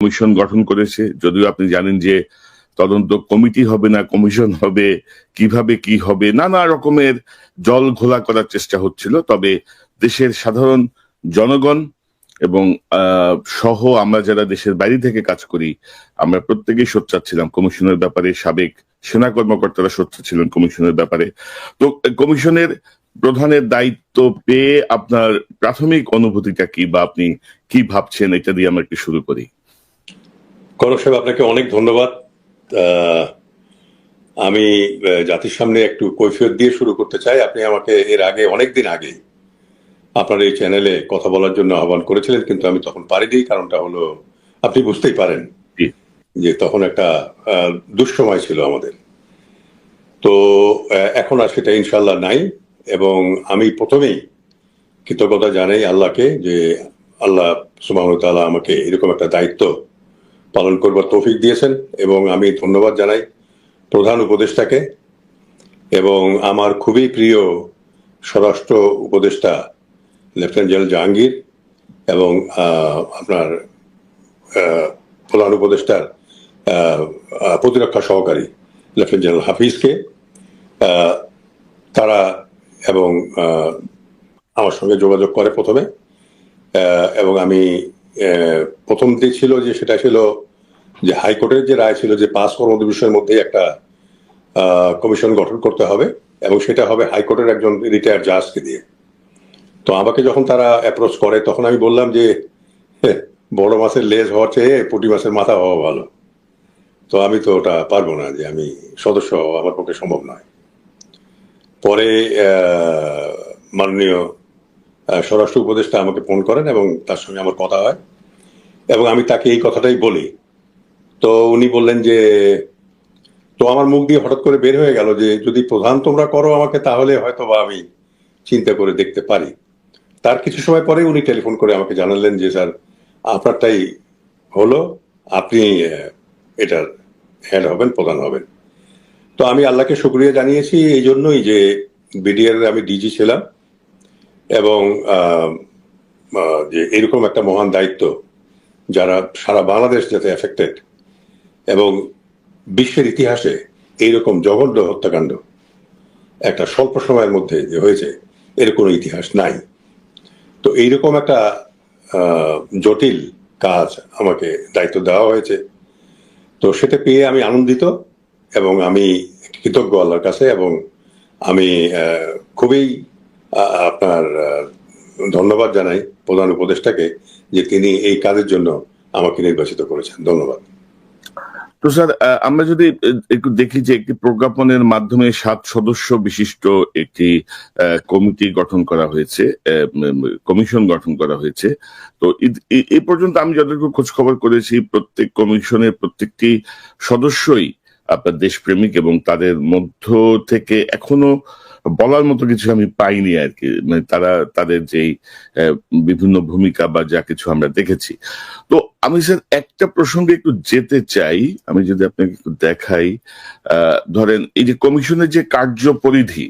Commission গঠন করেছে। যদিও আপনি জানেন যে তদন্ত কমিটি হবে না, কমিশন হবে, কীভাবে কি হবে, নানা রকমের জল ঘোলা করার চেষ্টা হচ্ছিল। তবে দেশের সাধারণ জনগণ এবং সহ আমরা যারা দেশের বাইরে থেকে কাজ করি, আমরা প্রত্যেকেই সোচ্চার ছিলাম। কমিশনের ব্যাপারে সাবেক সেনা কর্মকর্তারা সোচ্চার ছিলেন কমিশনের ব্যাপারে। তো, কমিশনের প্রধানের দায়িত্ব পেয়ে আপনার প্রাথমিক অনুভূতিটা কি বা আপনি কি ভাবছেন, এটা দিয়ে আমরা একটু শুরু করি। করক সাহেব আপনাকে অনেক ধন্যবাদ। আমি জাতির সামনে একটু কৈফিয়ত দিয়ে শুরু করতে চাই। আপনি আমাকে এর আগে অনেক দিন আগে আপনার এই চ্যানেলে কথা বলার জন্য আহ্বান করেছিলেন কিন্তু আমি তখন পারিনি কারণটা হলো আপনি বুঝতেই পারেন যে তখন একটা দুঃসময় ছিল আমাদের। তো এখন আর সেটা ইনশাল্লাহ নাই এবং আমি প্রথমেই কৃতজ্ঞতা জানাই আল্লাহকে যে আল্লাহ তাআলা আমাকে এরকম একটা দায়িত্ব পালন করবার তৌফিক দিয়েছেন এবং আমি ধন্যবাদ জানাই প্রধান উপদেষ্টাকে এবং আমার খুবই প্রিয় স্বরাষ্ট্র উপদেষ্টা লেফটেন্যান্ট জেনারেল জাহাঙ্গীর এবং আপনার প্রধান উপদেষ্টার প্রতিরক্ষা সহকারী লেফটেন্যান্ট জেনারেল হাফিজকে তারা এবং আমার সঙ্গে যোগাযোগ করে প্রথমে এবং আমি আহ, প্রথমটি ছিল যে সেটা ছিল যে হাইকোর্টের যে রায় ছিল যে পাঁচ কর্মদ বিষয়ের মধ্যে একটা কমিশন গঠন করতে হবে এবং সেটা হবে হাইকোর্টের একজন রিটায়ার জাজকে দিয়ে। তো আমাকে যখন তারা অ্যাপ্রোচ করে তখন আমি বললাম যে "হে, বড় মাছের লেজ হওয়ার চেয়ে পুঁটি মাছের মাথা হওয়া ভালো। তো আমি তো ওটা পারব না যে আমি সদস্য আমার পক্ষে সম্ভব নয়। পরে মাননীয় স্বরাষ্ট্র উপদেষ্টা আমাকে ফোন করেন এবং তার সঙ্গে আমার কথা হয়। এবং আমি তাকে এই কথাটাই বলি। তো উনি বললেন যে, তো আমার মুখ দিয়ে হঠাৎ করে বের হয়ে গেল যে, যদি প্রধান তোমরা করো আমাকে, তাহলে হয়তো বা আমি চিন্তা করে দেখতে পারি। তার কিছু সময় পরে উনি টেলিফোন করে আমাকে জানালেন যে, স্যার, আপনারটাই হলো। আপনি এটার হেড হবেন, প্রধান হবেন। তো আমি আল্লাহকে শুক্রিয়া জানিয়েছি এই জন্যই যে বিডিআর আমি ডিজি ছিলাম। এবং যে এরকম একটা মহান দায়িত্ব যারা সারা বাংলাদেশ যাতে এফেক্টেড এবং বিশ্বের ইতিহাসে এইরকম জঘন্য হত্যাকাণ্ড একটা স্বল্প সময়ের মধ্যে যে হয়েছে, এর কোনো ইতিহাস নাই। তো এইরকম একটা জটিল কাজ আমাকে দায়িত্ব দেওয়া হয়েছে। তো সেটা পেয়ে আমি আনন্দিত এবং আমি কৃতজ্ঞ আল্লাহর কাছে এবং আমি খুবই আপনার ধন্যবাদ জানাই প্রধান উপদেষ্টাকে যে তিনি এই কাজের জন্য আমাকে নির্বাচিত করেছেন। ধন্যবাদ। তো স্যার আহ, আমরা যদি একটু দেখি যে একটি প্রজ্ঞাপনের মাধ্যমে সাত সদস্য বিশিষ্ট একটি আহ, কমিটি গঠন করা হয়েছে আহ, কমিশন গঠন করা হয়েছে। তো এ- পর্যন্ত আমি যতটুকু খোঁজ খবর করেছি প্রত্যেক কমিশনের প্রত্যেকটি সদস্যই আপনার দেশপ্রেমিক এবং তাদের মধ্য থেকে এখনও বলার মতো কিছু আমি পাইনি আর কি মানে তারা, তাদের যেই বিভিন্ন ভূমিকা বা যা কিছু আমরা দেখেছি। তো আমি স্যার একটা প্রসঙ্গে একটু যেতে চাই। আমি যদি আপনাকে একটু দেখাই ধরেন এই যে কমিশনের যে কার্য পরিধি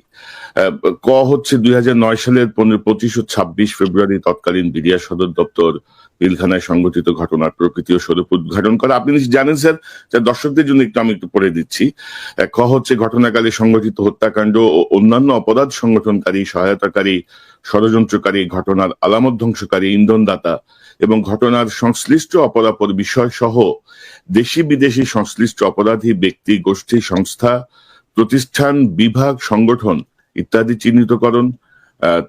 ক হচ্ছে দুই হাজার নয় সালের পনেরো পঁচিশ ও ছাব্বিশ ফেব্রুয়ারি তৎকালীন বিডিআ সদর দপ্তর পিলখানায় সংঘটিত ঘটনার প্রকৃতি ও স্বরূপ উদ্ঘাটন করা। আপনি নিশ্চয়ই জানেন স্যার যা দর্শকদের জন্য একটু আমি একটু পড়ে দিচ্ছি। খ হচ্ছে ঘটনাকালে সংঘটিত হত্যাকাণ্ড ও অন্যান্য অপরাধ সংগঠনকারী, সহায়তাকারী, ষড়যন্ত্রকারী, ঘটনার আলামত ধ্বংসকারী, ইন্ধনদাতা এবং ঘটনার সংশ্লিষ্ট অপরাপর বিষয় সহ দেশি বিদেশি সংশ্লিষ্ট অপরাধী ব্যক্তি, গোষ্ঠী, সংস্থা, প্রতিষ্ঠান, বিভাগ, সংগঠন ইত্যাদি চিহ্নিতকরণ।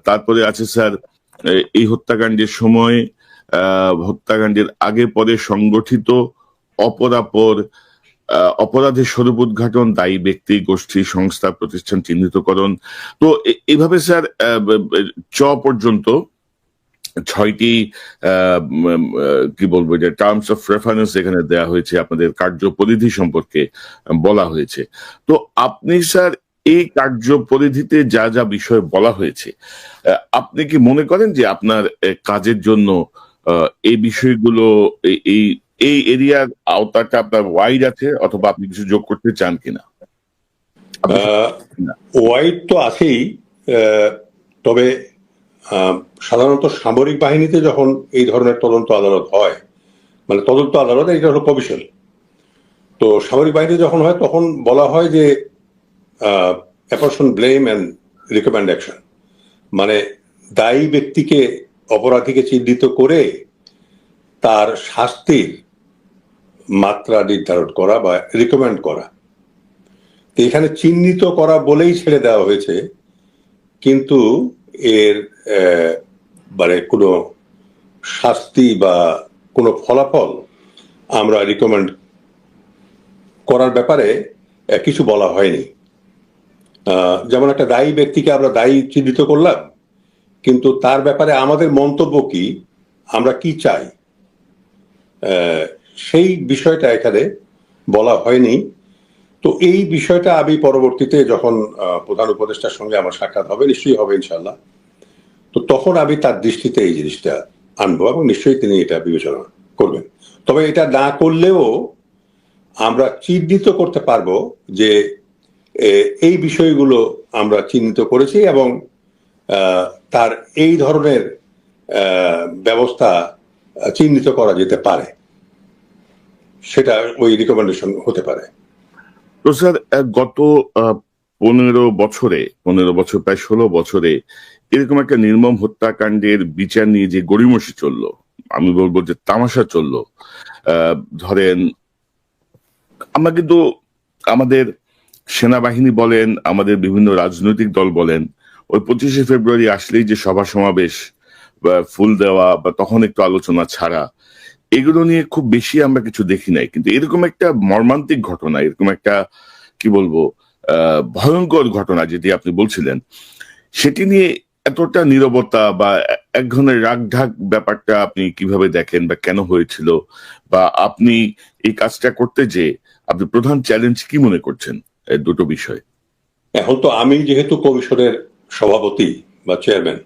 তারপরে আছে স্যার এই হত্যাকাণ্ডের সময় হত্যাকাণ্ডের আগে পরে সংগঠিত অপরাপর অপরাধের স্বরূপ উদ্ঘাটন দায়ী ব্যক্তি গোষ্ঠী সংস্থা প্রতিষ্ঠান চিহ্নিতকরণ। তো এইভাবে স্যার চ পর্যন্ত ছয়টি কি বলব যে টার্মস অফ রেফারেন্স এখানে দেওয়া হয়েছে আপনাদের কার্য পরিধি সম্পর্কে বলা হয়েছে। তো আপনি স্যার এই কার্য পরিধিতে যা যা বিষয় বলা হয়েছে আপনি কি মনে করেন যে আপনার কাজের জন্য আহ, এই বিষয়গুলো এই- এই এরিয়ার আওতাটা আপনার ওয়াইড আছে অথবা আপনি কিছু যোগ করতে চান কিনা? ওয়াইড তো আছেই তবে সাধারণত সামরিক বাহিনীতে যখন এই ধরনের তদন্ত আদালত হয় মানে তদন্ত আদালত এটা হলো কমিশন। তো সামরিক বাহিনী যখন হয় তখন বলা হয় যে apportion blame and recommend action মানে দায়ী ব্যক্তিকে অপরাধীকে চিহ্নিত করে তার শাস্তির মাত্রা নির্ধারণ করা বা রিকমেন্ড করা। এখানে চিহ্নিত করা বলেই ছেড়ে দেওয়া হয়েছে, কিন্তু এর মানে কোনো শাস্তি বা কোনো ফলাফল আমরা রিকমেন্ড করার ব্যাপারে কিছু বলা হয়নি। যেমন একটা দায়ী ব্যক্তিকে আমরা দায়ী চিহ্নিত করলাম কিন্তু তার ব্যাপারে আমাদের মন্তব্য কি? আমরা কি চাই? সেই বিষয়টা এখানে বলা হয়নি। তো এই বিষয়টা আমি পরবর্তীতে যখন প্রধান উপদেষ্টার সঙ্গে আমার সাক্ষাৎ হবে, নিশ্চয়ই হবে ইনশাল্লাহ তো তখন আমি তার দৃষ্টিতে এই জিনিসটা আনব এবং নিশ্চয়ই তিনি এটা বিবেচনা করবেন। তবে এটা না করলেও আমরা চিহ্নিত করতে পারব যে এই বিষয়গুলো আমরা চিহ্নিত করেছি এবং তার এই ধরনের ব্যবস্থা চিহ্নিত করা যেতে পারে। সেটা ওই রিকমেন্ডেশন হতে পারে। স্যার গত পনেরো বছরে, পনেরো বছর, প্রায় ষোলো বছরে এরকম একটা নির্মম হত্যাকাণ্ডের বিচার নিয়ে যে গড়িমসি চলল, আমি বলব যে তামাশা চলল ধরেন আমরা কিন্তু আমাদের সেনাবাহিনী বলেন, আমাদের বিভিন্ন রাজনৈতিক দল বলেন ওই পঁচিশে ফেব্রুয়ারি আসলেই যে সভা সমাবেশ বা ফুল দেওয়া বা তখন একটু আলোচনা ছাড়া, এগুলো নিয়ে খুব বেশি আমরা কিছু দেখি নাই। কিন্তু এরকম একটা মর্মান্তিক ঘটনা, এরকম একটা, কি বলব ভয়ঙ্কর ঘটনা যেটি আপনি বলছিলেন, সেটি নিয়ে এতটা নীরবতা বা এক ধরনের রাগঢাক ব্যাপারটা আপনি কীভাবে দেখেন বা কেন হয়েছিল বা আপনি এই কাজটা করতে যে আপনি প্রধান চ্যালেঞ্জ কি মনে করছেন? দুটো বিষয়। এখন তো আমি যেহেতু কমিশনের সভাপতি বা চেয়ারম্যান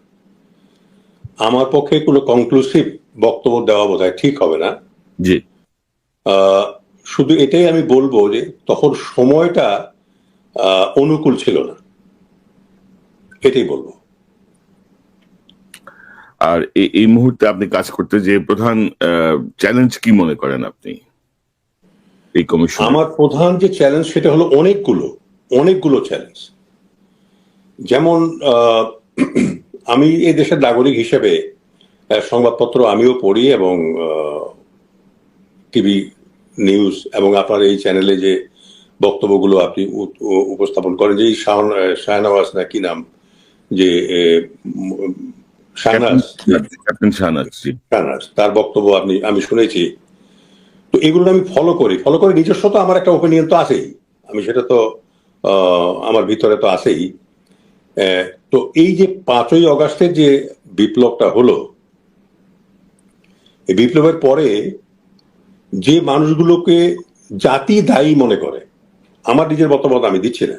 আমার পক্ষে কোনো কনক্লুসিভ বক্তব্য দেওয়া বোধ ঠিক হবে না। জি। শুধু এটাই আমি বলব যে তখন সময়টা অনুকূল ছিল না। এটাই বলব। আর এই- এই মুহূর্তে আপনি কাজ করতে যে প্রধান চ্যালেঞ্জ কি মনে করেন আপনি? এই কমিশন আমার প্রধান যে চ্যালেঞ্জ সেটা হলো অনেকগুলো অনেকগুলো চ্যালেঞ্জ যেমন আহ, আমি এই দেশের নাগরিক হিসেবে সংবাদপত্র আমিও পড়ি এবং টিভি নিউজ এবং আপনার এই চ্যানেলে যে বক্তব্যগুলো আপনি উপস্থাপন করেন যে শাহনওয়াজ না কি নাম? যে শাহনাজ। তার বক্তব্য আপনি আমি শুনেছি। তো এগুলো আমি ফলো করি ফলো করে নিজস্ব তো আমার একটা ওপিনিয়ন তো আছেই। আমি সেটা তো আহ, আমার ভিতরে তো আছেই। তো এই যে পাঁচই অগাস্টের যে বিপ্লবটা হলো এই বিপ্লবের পরে যে মানুষগুলোকে জাতি দায়ী মনে করে আমার নিজের মতামত আমি দিচ্ছি না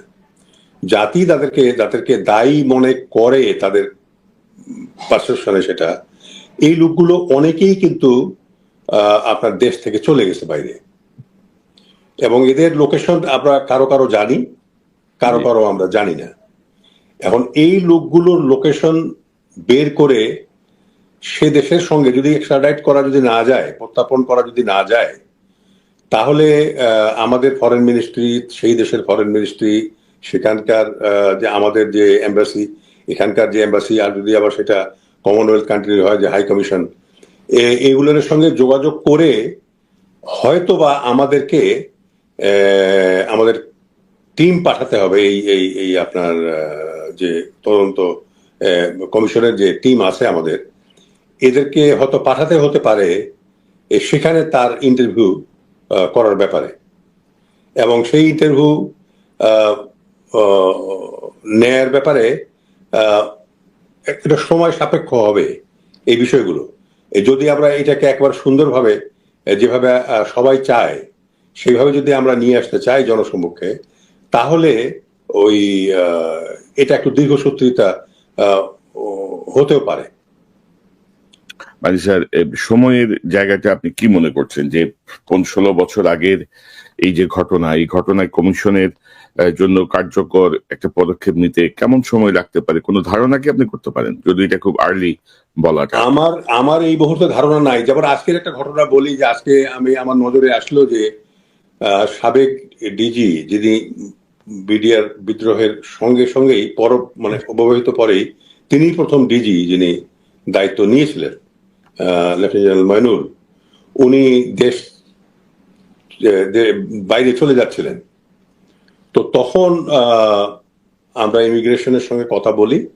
জাতি তাদেরকে তাদেরকে দায়ী মনে করে তাদের পারসেপশনে সেটা এই লোকগুলো অনেকেই কিন্তু আহ, আপনার দেশ থেকে চলে গেছে বাইরে। এবং এদের লোকেশন আমরা কারও কারও জানি কারও কারও আমরা জানি না। এখন এই লোকগুলোর লোকেশন বের করে সে দেশের সঙ্গে যদি এক্সট্রাডাইট করা যদি না যায়, প্রত্যাপন করা যদি না যায়, তাহলে আমাদের ফরেন মিনিস্ট্রি সেই দেশের ফরেন মিনিস্ট্রি সেখানকার যে আমাদের যে এম্বাসি এখানকার যে এম্বাসি আর যদি আবার সেটা কমনওয়েলথ কান্ট্রির হয়, যে হাই কমিশন এগুলোর সঙ্গে যোগাযোগ করে হয়তোবা আমাদেরকে আমাদের টিম পাঠাতে হবে এই এই এই আপনার যে তদন্ত কমিশনের যে টিম আছে আমাদের, এদেরকে হয়তো পাঠাতে হতে পারে সেখানে তার ইন্টারভিউ করার ব্যাপারে। এবং সেই ইন্টারভিউ নেয়ার ব্যাপারে একটা সময় সাপেক্ষ হবে এই বিষয়গুলো। যদি আমরা এটাকে একবার সুন্দরভাবে যেভাবে সবাই চায়, সেইভাবে যদি আমরা নিয়ে আসতে চাই জনসম্মুখে তাহলে ওই এটা একটু দীর্ঘসূত্রিতা হতেও পারে। মানে স্যার সময়ের জায়গাটা আপনি কি মনে করছেন যে কোন ষোলো বছর আগের এই যে ঘটনা এই ঘটনায় কমিশনের জন্য কার্যকর একটা পদক্ষেপ নিতে কেমন সময় লাগতে পারে? কোনো ধারণা কি আপনি করতে পারেন? যদি এটা খুব আর্লি বলাটা। আমার আমার এই মুহূর্তে ধারণা নাই। যেমন আজকের একটা ঘটনা বলি যে আজকে আমি আমার নজরে আসলো যে আহ, সাবেক ডিজি যিনি বিডিআর বিদ্রোহের সঙ্গে সঙ্গেই পর মানে অব্যবহিত পরেই তিনি প্রথম ডিজি যিনি দায়িত্ব নিয়েছিলেন লেফটেন্যান্ট জেনারেল মইনুল। উনি দেশ বাইরে চলে যাচ্ছিলেন। তো তখন আহ, আমরা ইমিগ্রেশনের সঙ্গে কথা বলি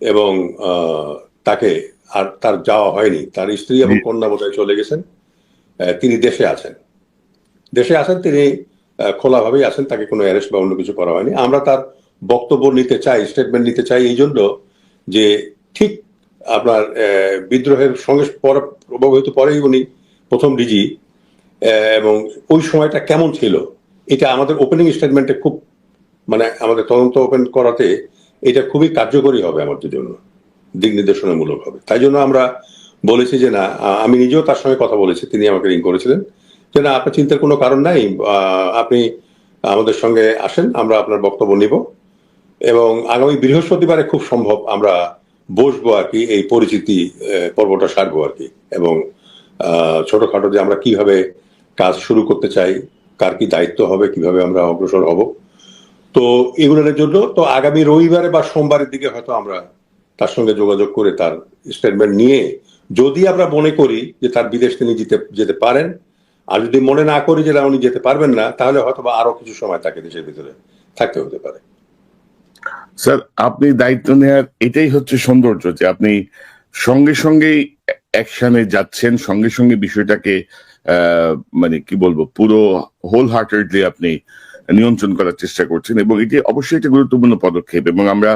এবং আহ, তাকে আর তার যাওয়া হয়নি। তার স্ত্রী এবং কন্যা বোধহয় চলে গেছেন। তিনি দেশে আছেন। দেশে আছেন তিনি খোলাভাবেই আছেন, তাকে কোনো অ্যারেস্ট বা অন্য কিছু করা হয়নি। আমরা তার বক্তব্য নিতে চাই স্টেটমেন্ট নিতে চাই এই জন্য যে ঠিক আপনার বিদ্রোহের সঙ্গে পরে, প্রভাবিত পরেই উনি প্রথম ডিজি এবং ওই সময়টা কেমন ছিল, এটা আমাদের ওপেনিং স্টেটমেন্টে খুব মানে আমাদের তদন্ত ওপেন করাতে এটা খুবই কার্যকরী হবে আমাদের জন্য, দিক নির্দেশনামূলক হবে। তাই জন্য আমরা বলেছি যে না আমি নিজেও তার সঙ্গে কথা বলেছি, তিনি আমাকে রিং করেছিলেন। যে না, আপনার চিন্তার কোনো কারণ নাই আপনি আমাদের সঙ্গে আসেন, আমরা আপনার বক্তব্য নিব। এবং আগামী বৃহস্পতিবারে খুব সম্ভব আমরা বসবো আর কি, এই পরিচিতি পর্বটা সারবো আর কি। এবং ছোটখাটো যে আমরা কীভাবে কাজ শুরু করতে চাই, কার কি দায়িত্ব হবে, কীভাবে আমরা অগ্রসর হব। তো এগুলোর জন্য, তো আগামী রবিবারে বা সোমবারের দিকে হয়তো আমরা তার সঙ্গে যোগাযোগ করে তার স্টেটমেন্ট নিয়ে, যদি আমরা মনে করি যে তার বিদেশ তিনি যেতে যেতে পারেন আর যদি মনে না করি যে উনি যেতে পারবেন না তাহলে হয়তো বা আরও কিছু সময় তাকে দেশের ভিতরে থাকতে হতে পারে। স্যার আপনি দায়িত্ব নেওয়ার এটাই হচ্ছে সৌন্দর্য যে আপনি সঙ্গে সঙ্গেই অ্যাকশনে যাচ্ছেন সঙ্গে সঙ্গে বিষয়টাকে আহ, মানে কি বলব পুরো হোল হার্টেডলি আপনি নিয়ন্ত্রণ করার চেষ্টা করছেন এবং এটি অবশ্যই একটা গুরুত্বপূর্ণ পদক্ষেপ এবং আমরা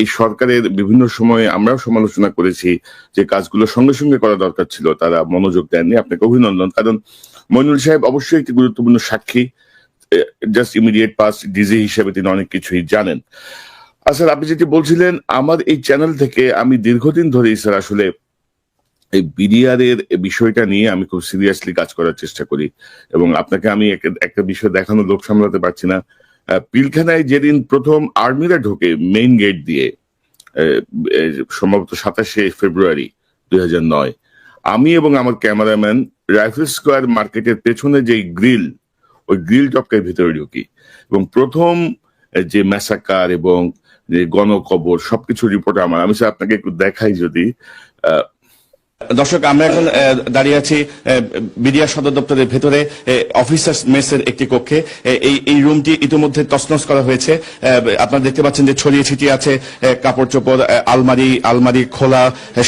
এই সরকারের বিভিন্ন সময়ে আমরাও সমালোচনা করেছি যে কাজগুলো সঙ্গে সঙ্গে করা দরকার ছিল তারা মনোযোগ দেননি আপনাকে অভিনন্দন। কারণ মইনুল সাহেব অবশ্যই একটি গুরুত্বপূর্ণ সাক্ষী জাস্ট ইমিডিয়েট পাস ডিজি হিসেবে তিনি অনেক কিছুই জানেন। আর স্যার আপনি যেটি বলছিলেন, আমার এই চ্যানেল থেকে আমি দীর্ঘদিন ধরেই স্যার আসলে এই বিডিআর এর বিষয়টা নিয়ে আমি খুব সিরিয়াসলি কাজ করার চেষ্টা করি এবং আপনাকে আমি একটা- বিষয় দেখানো লোক সামলাতে পারছি না। পিলখানায় যেদিন প্রথম আর্মিরা ঢোকে মেইন গেট দিয়ে সম্ভবত সাতাশে ফেব্রুয়ারি দুই আমি এবং আমার ক্যামেরাম্যান রাইফেল স্কোয়ার মার্কেটের পেছনে যে গ্রিল, ওই গ্রিল টপকের ভিতরে ঢুকি। এবং প্রথম যে ম্যাসাকার এবং যে গণকবর, সবকিছু রিপোর্ট আমার। আমি আপনাকে একটু দেখাই যদি দর্শক, আমরা এখন দাঁড়িয়ে আছি বিডিআর সদর দপ্তরের ভেতরে অফিসার্স মেসের একটি কক্ষে। এই এই রুমটি ইতিমধ্যে তছনছ করা হয়েছে। আপনারা দেখতে পাচ্ছেন যে ছড়িয়ে ছিটিয়ে আছে কাপড় চোপড় আলমারি আলমারি খোলা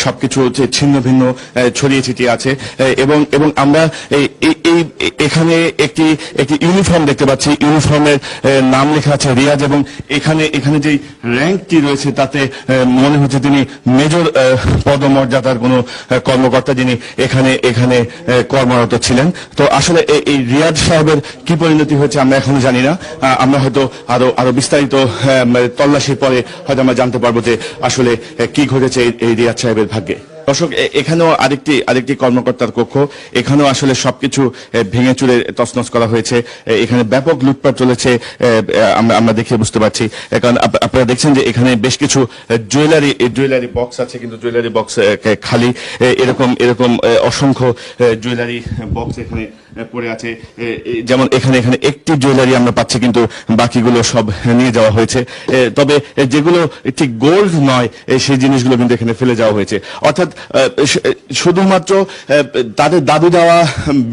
সবকিছু ছিন্ন ভিন্ন ছড়িয়ে ছিটিয়ে আছে। এবং এবং আমরা এই এই- এখানে একটি একটি ইউনিফর্ম দেখতে পাচ্ছি। ইউনিফর্মের নাম লেখা আছে রিয়াজ এবং এখানে এখানে যে র্যাঙ্কটি রয়েছে তাতে মনে হচ্ছে তিনি মেজর পদমর্যাদার কোনো কর্মকর্তা যিনি এখানে এখানে কর্মরত ছিলেন। তো আসলে এই- রিয়াজ সাহেবের কি পরিণতি হয়েছে আমরা এখনও জানি না। আমরা হয়তো আরও আরও বিস্তারিত তল্লাশির পরে হয়তো আমরা জানতে পারব যে আসলে কি ঘটেছে এই রিয়াজ সাহেবের ভাগ্যে। দর্শক এখানেও আরেকটি আরেকটি কর্মকর্তার কক্ষ। এখানেও আসলে সবকিছু ভেঙে চুরে তছনছ করা হয়েছে। এখানে ব্যাপক লুটপাট চলেছে আমরা আমরা দেখে বুঝতে পারছি। কারণ আপ- আপনারা দেখছেন যে এখানে বেশ কিছু জুয়েলারি জুয়েলারি বক্স আছে, কিন্তু জুয়েলারি বক্স খালি। এরকম এরকম অসংখ্য জুয়েলারি বক্স এখানে পড়ে আছে। যেমন এখানে এখানে একটি জুয়েলারি আমরা পাচ্ছি, কিন্তু বাকিগুলো সব নিয়ে যাওয়া হয়েছে। তবে যেগুলো ঠিক গোল্ড নয় সেই জিনিসগুলো কিন্তু এখানে ফেলে যাওয়া হয়েছে। অর্থাৎ শুধুমাত্র তাদের দাবি দেওয়া,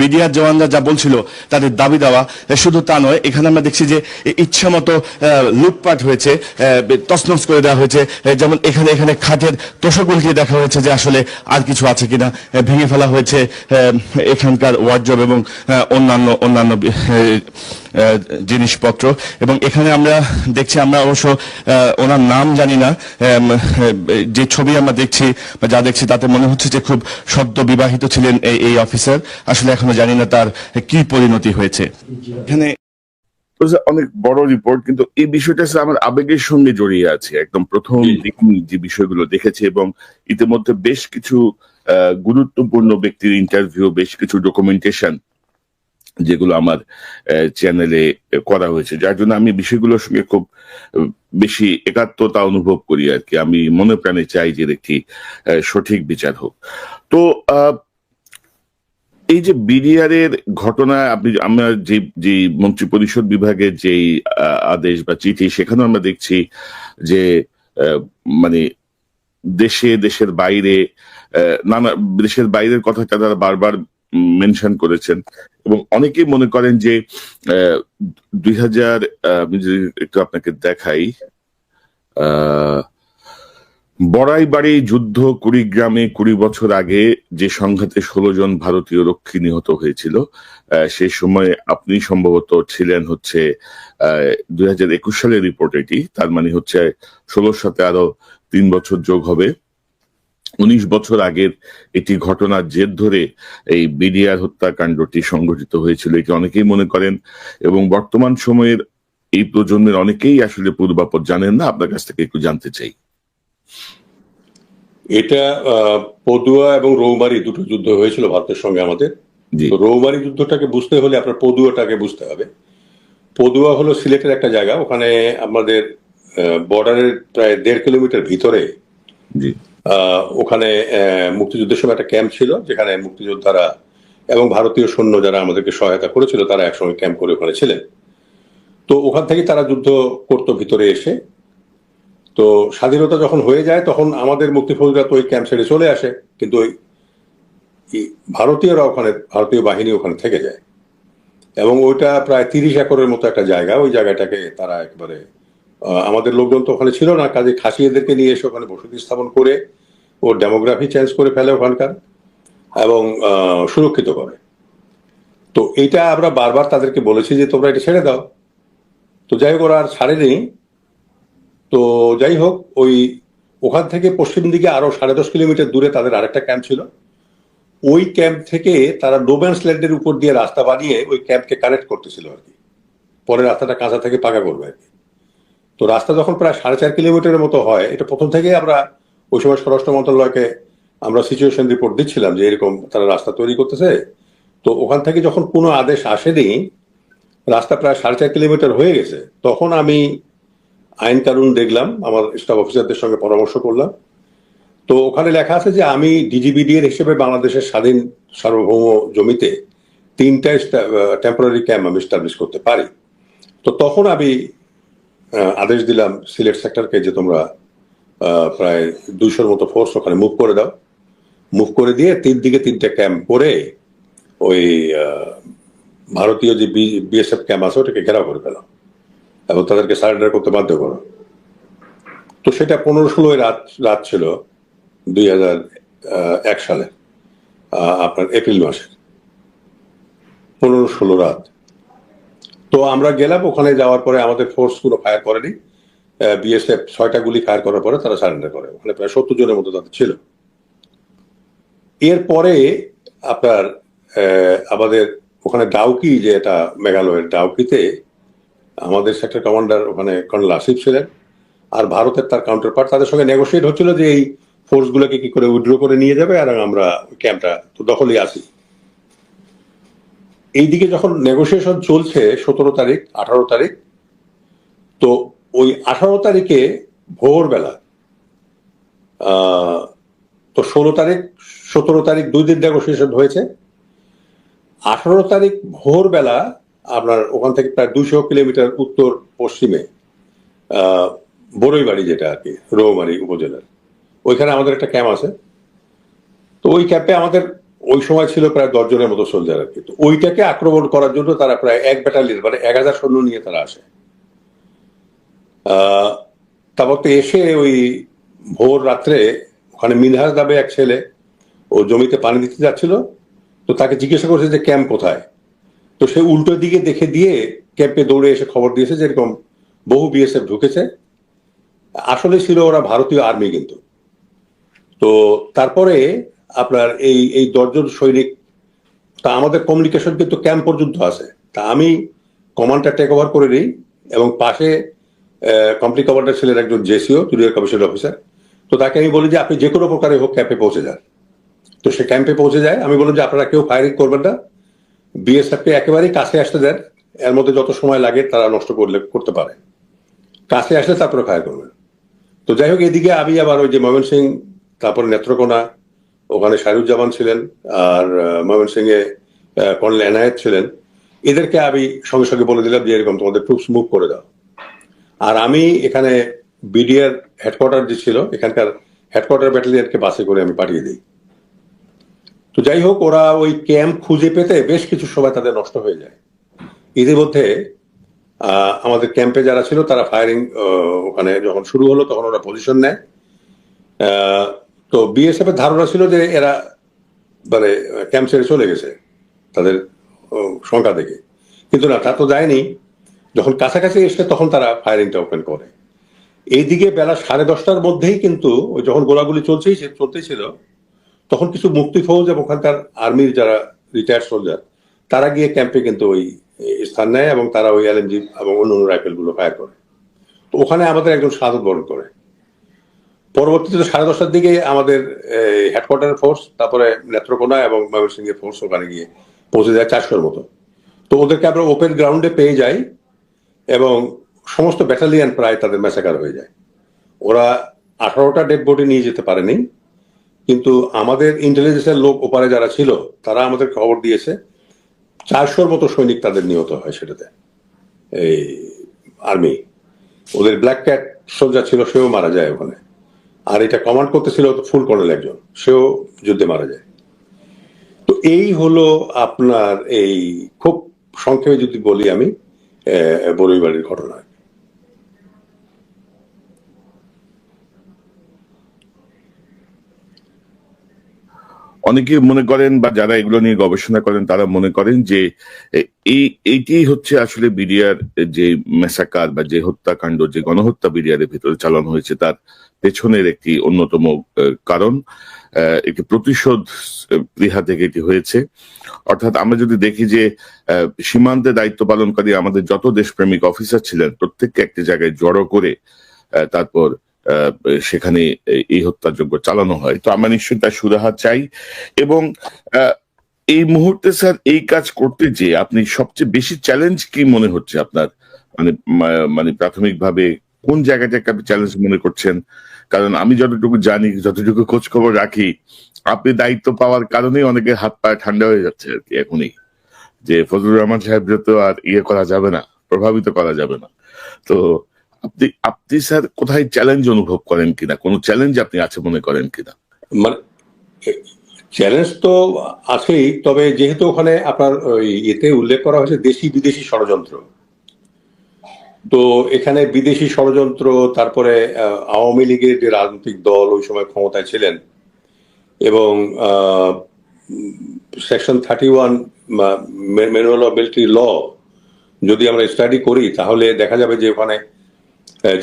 বিডিআর জওয়ানরা যা বলছিল, তাদের দাবি দেওয়া শুধু তা নয়, এখানে আমরা দেখছি যে ইচ্ছা মতো লুটপাট হয়েছে তছনছ করে দেওয়া হয়েছে। যেমন এখানে এখানে খাটের তোষক দেখা হয়েছে যে আসলে আর কিছু আছে কিনা ভেঙে ফেলা হয়েছে এখানকার ওয়ার্ড্রব এবং অন্যান্য অন্যান্য জিনিসপত্র। এবং এখানে আমরা দেখছি আমরা অবশ্য ওনার নাম জানি না। যে ছবি আমরা দেখছি বা যা দেখছি তাতে মনে হচ্ছে যে খুব সদ্য বিবাহিত ছিলেন এই অফিসার। আসলে এখনও জানি না তার কি পরিণতি হয়েছে। এখানে অনেক বড় রিপোর্ট কিন্তু এই বিষয়টা আমার আবেগের সঙ্গে জড়িয়ে আছে। একদম প্রথম যে বিষয়গুলো দেখেছি এবং ইতিমধ্যে বেশ কিছু আহ, গুরুত্বপূর্ণ ব্যক্তির ইন্টারভিউ বেশ কিছু ডকুমেন্টেশন যেগুলো আমার চ্যানেলে করা হয়েছে। যার জন্য আমি বিষয়গুলোর সঙ্গে খুব বেশি একাত্মতা অনুভব করি আর কি। আমি মনে প্রাণে চাই যে একটি সঠিক বিচার হোক। তো এই যে বিডিআরের ঘটনা আপনি আমরা যে যে মন্ত্রী পরিষদ বিভাগের আহ, আদেশ বা চিঠি সেখানেও আমরা দেখছি যে মানে দেশে দেশের বাইরে নানা দেশের বাইরের কথাটা তারা বারবার মেনশন করেছেন। এবং অনেকেই মনে করেন যে দুই হাজার একটু আপনাকে দেখাই বড়াই বাড়ি যুদ্ধ কুড়িগ্রামে কুড়ি বছর আগে যে সংঘাতে ষোলো জন ভারতীয় রক্ষী নিহত হয়েছিল সেই সময় আপনি সম্ভবত ছিলেন হচ্ছে দুই হাজার একুশ সালের রিপোর্ট এটি। তার মানে হচ্ছে ষোলোর সাথে আরও তিন বছর যোগ হবে। উনিশ বছর আগের একটি ঘটনার জের ধরে এই বিডিআর হত্যাকাণ্ডটি সংঘটিত হয়েছিল এটি অনেকেই মনে করেন এবং বর্তমান সময়ের এই প্রজন্মের অনেকেই আসলে পূর্বাপর জানেন না। আপনার কাছ থেকে একটু জানতে চাই। এটা আহ, পদুয়া এবং রৌমারি দুটো যুদ্ধ হয়েছিল ভারতের সঙ্গে আমাদের। রৌমারি যুদ্ধটাকে বুঝতে হলে আপনার পদুয়াটাকে বুঝতে হবে। পদুয়া হলো সিলেটের একটা জায়গা ওখানে আমাদের বর্ডারের প্রায় দেড় কিলোমিটার ভিতরে ওখানে মুক্তিযুদ্ধের সময় একটা ক্যাম্প ছিল, যেখানে মুক্তিযোদ্ধারা এবং ভারতীয় সৈন্য যারা আমাদেরকে সহায়তা করেছিল, তারা একসঙ্গে ক্যাম্প করে ওখানে ছিলেন। তো ওখান থেকে তারা যুদ্ধ করতো ভিতরে এসে। তো স্বাধীনতা যখন হয়ে যায়, তখন আমাদের মুক্তিফৌজরা তো ওই ক্যাম্প ছেড়ে চলে আসে, কিন্তু ওই ভারতীয়রা ওখানে, ভারতীয় বাহিনী ওখানে থেকে যায়। এবং ওইটা প্রায় তিরিশ একরের মতো একটা জায়গা, ওই জায়গাটাকে তারা একবারে আমাদের লোকজন তো ওখানে ছিল না, কাজে খাসিয়েদেরকে নিয়ে এসে ওখানে বসতি স্থাপন করে ওর ডেমোগ্রাফি চেঞ্জ করে ফেলে ওখানকার এবং সুরক্ষিত করে। তো এটা আমরা বারবার তাদেরকে বলেছি যে তোমরা এটা ছেড়ে দাও। তো যাই হোক, ওরা আর ছাড়েনি। তো যাই হোক, ওই ওখান থেকে পশ্চিম দিকে আরও সাড়ে দশ কিলোমিটার দূরে তাদের আরেকটা ক্যাম্প ছিল। ওই ক্যাম্প থেকে তারা নোম্যান্স ল্যান্ডের উপর দিয়ে রাস্তা বানিয়ে ওই ক্যাম্পকে কানেক্ট করতেছিল আর কি। পরে রাস্তাটা কাঁচা থেকে পাকা করবে আর কি। তো রাস্তা যখন প্রায় সাড়ে চার কিলোমিটারের মতো হয়, এটা প্রথম থেকেই আমরা ওই সময় স্বরাষ্ট্র মন্ত্রণালয়কে আমরা সিচুয়েশন রিপোর্ট দিচ্ছিলাম যে এরকম তারা রাস্তা তৈরি করতেছে। তো ওখান থেকে যখন কোনো আদেশ আসেনি, রাস্তা প্রায় সাড়ে চার কিলোমিটার হয়ে গেছে। তখন আমি আইন কানুন দেখলাম, আমার স্টাফ অফিসারদের সঙ্গে পরামর্শ করলাম। তো ওখানে লেখা আছে যে আমি ডিজিবিডিএর হিসেবে বাংলাদেশের স্বাধীন সার্বভৌম জমিতে তিনটা টেম্পোরারি ক্যাম্প আমি স্টাবলিশ করতে পারি। তো তখন আমি আদেশ দিলাম সিলেট সেক্টরকে যে তোমরা প্রায় দুইশোর মতো ফোর্স ওখানে মুভ করে দাও। মুভ করে দিয়ে তিন দিকে তিনটে ক্যাম্প করে ওই ভারতীয় যে বিএসএফ ক্যাম্প আছে, ওটাকে ঘেরাও করে ফেলো। এবং তাদেরকে সারেন্ডার করতে বাধ্য করো। তো সেটা পনেরো ষোলোই রাত রাত ছিল দুই হাজার এক সালে আপনার এপ্রিল মাসে। পনেরো ষোলো রাত। তো আমরা গেলাম, ওখানে যাওয়ার পরে আমাদের ফোর্সগুলো ফায়ার করেনি। বিএসএফ ছয়টা গুলি ফায়ার করার পরে তারা সারেন্ডার করে। ওখানে প্রায় সত্তর জনের মতো তাদের ছিল। এরপরে আপনার আমাদের ওখানে ডাউকি যে এটা মেঘালয়ের ডাউকিতে, আমাদের সেক্টর কমান্ডার ওখানে কর্নেল আসিফ ছিলেন। আর ভারতের তার কাউন্টার পার্ট তাদের সঙ্গে নেগোসিয়েট হচ্ছিল যে এই ফোর্স গুলোকে কি করে উইথড্র করে নিয়ে যাবে আর আমরা ক্যাম্পটা তো দখলেই আসি এইদিকে যখন নেগোসিয়েশন চলছে সতেরো তারিখ, আঠারো তারিখ, তো ওই আঠারো তারিখে ভোরবেলা তো ষোলো তারিখ, সতেরো তারিখ দুই দিন নেগোসিয়েশন হয়েছে। আঠারো তারিখ ভোরবেলা আপনার ওখান থেকে প্রায় দুশো কিলোমিটার উত্তর পশ্চিমে বড়ইবাড়ি যেটা আর কি, রৌমারি উপজেলার। ওইখানে আমাদের একটা ক্যাম্প আছে। তো ওই ক্যাম্পে আমাদের ওই সময় ছিল প্রায় দশ জনের মতো সোলজার আর কি। তো ওইটাকে আক্রমণ করার জন্য তারা প্রায় এক ব্যাটালিয়ন মানে এক হাজার সৈন্য নিয়ে তারা আসে। তারপর তো এসে ওই ভোর রাত্রে ওখানে মিনহাজ নামে এক ছেলে, ও জমিতে পানি দিতে যাচ্ছিল, তো তাকে জিজ্ঞাসা করছে যে ক্যাম্প কোথায়? তো সে উল্টো দিকে দেখে দিয়ে ক্যাম্পে দৌড়ে এসে খবর দিয়েছে যে এরকম বহু বিএসএফ ঢুকেছে। আসলে ছিল ওরা ভারতীয় আর্মি কিন্তু। তো তারপরে আপনার এই এই দশজন সৈনিক, তা আমাদের কমিউনিকেশন কিন্তু ক্যাম্প পর্যন্ত আছে। তা আমি কমান্ডটা টেক ওভার করে নিই এবং পাশে কমপ্লি কমান্ডার ছিলেন একজন জেসিও জুনিয়র কমিশন অফিসার তো তাকে আমি বলি যে, আপনি যে কোনো প্রকারে হোক ক্যাম্পে পৌঁছে যান। তো সে ক্যাম্পে পৌঁছে যায়। আমি বললাম যে, আপনারা কেউ ফায়ারিং করবেন না। বিএসএফ কে একেবারেই কাছে আসতে দেন। এর মধ্যে যত সময় লাগে, তারা নষ্ট করলে, করতে পারে। কাছে আসলে তারপরে ফায়ার করবেন। তো যাই হোক, এদিকে আমি আবার ওই যে ময়মন সিং তারপরে নেত্রকোনা, ওখানে শাহরুজ্জামান ছিলেন আর ময়মন সিং এ কর্নেল এনায়েত ছিলেন। এদেরকে আমি সঙ্গে সঙ্গে বলে দিলাম যে, এরকম তোমাদের ট্রুপস মুভ করে দাও। আর আমি এখানে বিডিআর হেডকোয়ার্টার যে ছিল, এখানকার হেডকোয়ার্টার ব্যাটালিয়নকে বাসে করে আমি পাঠিয়ে দিই। তো যাই হোক, ওরা ওই ক্যাম্প খুঁজে পেতে বেশ কিছু সময় তাদের নষ্ট হয়ে যায়। ইতিমধ্যে আমাদের ক্যাম্পে যারা ছিল, তারা ফায়ারিং ওখানে যখন শুরু হলো, তখন ওরা পজিশন নেয়। তো বিএসএফ এর ধারণা ছিল যে এরা মানে ক্যাম্প ছেড়ে চলে গেছে তাদের সংখ্যা দেখে। কিন্তু না, তা তো যায়নি। যখন কাছাকাছি এসে তখন তারা ফায়ারিংটা ওপেন করে। এইদিকে বেলা সাড়ে দশটার মধ্যেই কিন্তু যখন গোলাগুলি চলছেই চলতেই ছিল, তখন কিছু মুক্তি ফৌজ এবং ওখানকার আর্মির যারা রিটায়ার্ড সোলজার তারা গিয়ে ক্যাম্পে কিন্তু ওই স্থান নেয় এবং তারা ওই এলএমজি এবং অন্য অন্য রাইফেলগুলো ফায়ার করে। তো ওখানে আমাদের একজন শাহাদত বরণ করে। পরবর্তীতে সাড়ে দশটার দিকে আমাদের হেডকোয়ার্টার ফোর্স তারপরে নেত্রকোনা এবং ময়মনসিংহ এর ফোর্স ওখানে গিয়ে পৌঁছে যায় চারশোর মতো। তো ওদেরকে আমরা ওপেন গ্রাউন্ডে পেয়ে যাই। এবং সমস্ত ব্যাটালিয়ান প্রায় তাদের ম্যাসাকার হয়ে যায়। ওরা আঠারোটা ডেড বডি নিয়ে যেতে পারেনি, কিন্তু আমাদের ইন্টেলিজেন্সের লোক ওপারে যারা ছিল, তারা আমাদের খবর দিয়েছে, চারশোর মতো সৈনিক তাদের নিহত হয় সেটাতে। এই আর্মি ওদের ব্ল্যাক ক্যাট সোলজার ছিল, সেও মারা যায় ওখানে। আর এটা কমান্ড করতেছিল ফুল কর্নেল একজন, সেও যুদ্ধে মারা যায়। তো এই হলো আপনার এই খুব সংক্ষেপে যদি বলি আমি বরৈবাড়ির ঘটনা। অনেকে মনে করেন বা যারা এগুলো নিয়ে গবেষণা করেন, তারা মনে করেন যে এই, এইটাই হচ্ছে আসলে বিডিআর যে মেসাকার বা যে হত্যাকাণ্ড, যে গণহত্যা বিডিআর ভিতরে চালানো হয়েছে, তার পেছনের একটি অন্যতম কারণ একটি প্রতিশোধ প্লীহা থেকে এটি হয়েছে। অর্থাৎ আমরা যদি দেখি যে সীমান্তে দায়িত্ব পালনকারী আমাদের যত দেশপ্রেমিক অফিসার ছিলেন, প্রত্যেককে একটি জায়গায় জড়ো করে তারপর সেখানে এই- হত্যাযজ্ঞ চালানো হয়। তো আমরা নিশ্চয়ই তার সুরাহা চাই এবং এই মুহূর্তে স্যার, এই কাজ করতে যে আপনি সবচেয়ে বেশি চ্যালেঞ্জ কি মনে হচ্ছে আপনার? মানে মানে প্রাথমিকভাবে কোন জায়গাটাকে আপনি চ্যালেঞ্জ মনে করছেন? কারণ আমি যতটুকু জানি, যতটুকু খোঁজ খবর রাখি, আপনি দায়িত্ব পাওয়ার কারণেই অনেকের হাত পায়ে ঠান্ডা হয়ে যাচ্ছে আর কি এখনই। যে ফজলুর রহমান সাহেব তো আর ইয়ে করা যাবে না, প্রভাবিত করা যাবে না। তো আপনি আপনি স্যার কোথায় চ্যালেঞ্জ অনুভব করেন কিনা? কোন চ্যালেঞ্জ আপনি আছে মনে করেন কিনা? মানে চ্যালেঞ্জ তো আছেই, তবে যেহেতু ওখানে আপনার এতে উল্লেখ করা হয়েছে দেশি বিদেশি ষড়যন্ত্র। তো এখানে বিদেশি ষড়যন্ত্র, তারপরে আওয়ামী লীগের যে রাজনৈতিক দল ওই সময় ক্ষমতায় ছিলেন এবং section thirty one manual of military law যদি আমরা স্টাডি করি, তাহলে দেখা যাবে যে ওখানে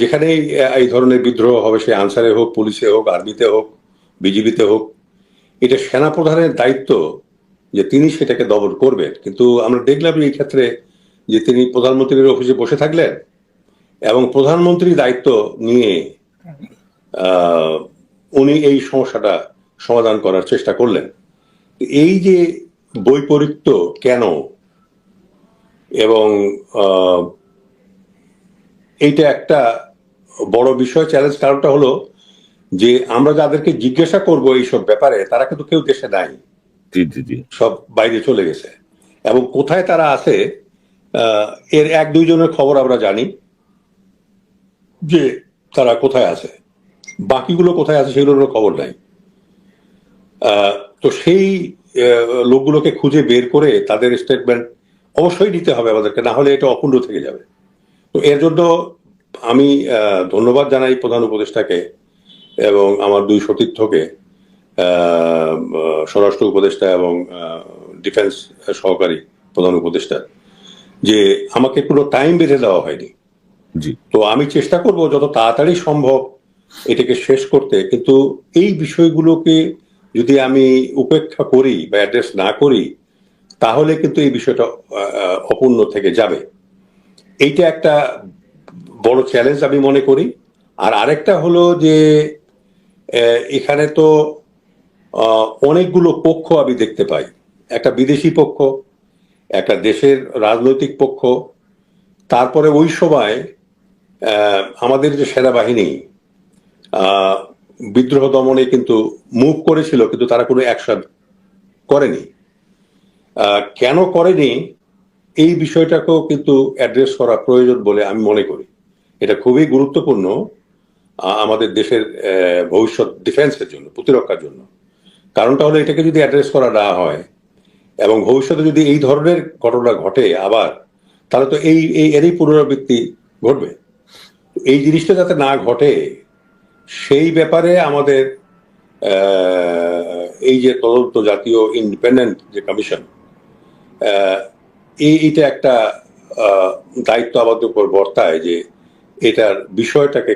যেখানেই এই ধরনের বিদ্রোহ হবে, সে আনসারে হোক পুলিশে হোক আর্মিতে হোক বিজিবিতে হোক এটা সেনাপ্রধানের দায়িত্ব যে তিনি সেটাকে দমন করবেন। কিন্তু আমরা দেখলাম এই ক্ষেত্রে যে তিনি প্রধানমন্ত্রীর অফিসে বসে থাকলেন এবং প্রধানমন্ত্রী দায়িত্ব নিয়ে উনি এই সমস্যাটা সমাধান করার চেষ্টা করলেন। এই যে বৈপরীত্য কেন এবং এইটা একটা বড় বিষয়, চ্যালেঞ্জ কারণটা হলো যে আমরা যাদেরকে জিজ্ঞাসা করব এইসব ব্যাপারে তারা কিন্তু কেউ দেশে নাই। সব বাইরে চলে গেছে। এবং কোথায় তারা আছে আহ, এর এক দুইজনের খবর আমরা জানি যে তারা কোথায় আছে। বাকিগুলো কোথায় আছে সেগুলোর খবর নাই। আহ, তো সেই লোকগুলোকে খুঁজে বের করে তাদের স্টেটমেন্ট অবশ্যই নিতে হবে আমাদেরকে না হলে এটা অপূর্ণ থেকে যাবে। তো এর জন্য আমি আহ, ধন্যবাদ জানাই প্রধান উপদেষ্টাকে। এবং আমার দুই সতীর্থকে স্বরাষ্ট্র উপদেষ্টা এবং ডিফেন্স সহকারী প্রধান উপদেষ্টা যে আমাকে কোনো টাইম বেঁধে দেওয়া হয়নি। জি। তো আমি চেষ্টা করব যত তাড়াতাড়ি সম্ভব এটাকে শেষ করতে কিন্তু এই বিষয়গুলোকে যদি আমি উপেক্ষা করি বা অ্যাড্রেস না করি তাহলে কিন্তু এই বিষয়টা অপূর্ণ থেকে যাবে। এইটা একটা বড় চ্যালেঞ্জ আমি মনে করি। আর আরেকটা হলো যে এখানে তো অনেকগুলো পক্ষ আমি দেখতে পাই। একটা বিদেশি পক্ষ, একটা দেশের রাজনৈতিক পক্ষ। তারপরে ওই সময় আমাদের যে সেনাবাহিনী বিদ্রোহ দমনে কিন্তু মুভ করেছিল, কিন্তু তারা কোনো অ্যাকশন করেনি। কেন করেনি, এই বিষয়টাকেও কিন্তু অ্যাড্রেস করা প্রয়োজন বলে আমি মনে করি। এটা খুবই গুরুত্বপূর্ণ। আমাদের দেশের ভবিষ্যৎ ডিফেন্সের জন্য, প্রতিরক্ষার জন্য। কারণটা হলো এটাকে যদি অ্যাড্রেস করা না হয় এবং ভবিষ্যতে যদি এই ধরনের ঘটনা ঘটে আবার, তাহলে তো এই এই, এরই পুনরাবৃত্তি ঘটবে। এই জিনিসটা যাতে না ঘটে, সেই ব্যাপারে আমাদের এই যে তদন্ত জাতীয় ইন্ডিপেন্ডেন্ট যে কমিশন এই এটা একটা দায়িত্ব আমাদের উপর বর্তায় যে এটার বিষয়টাকে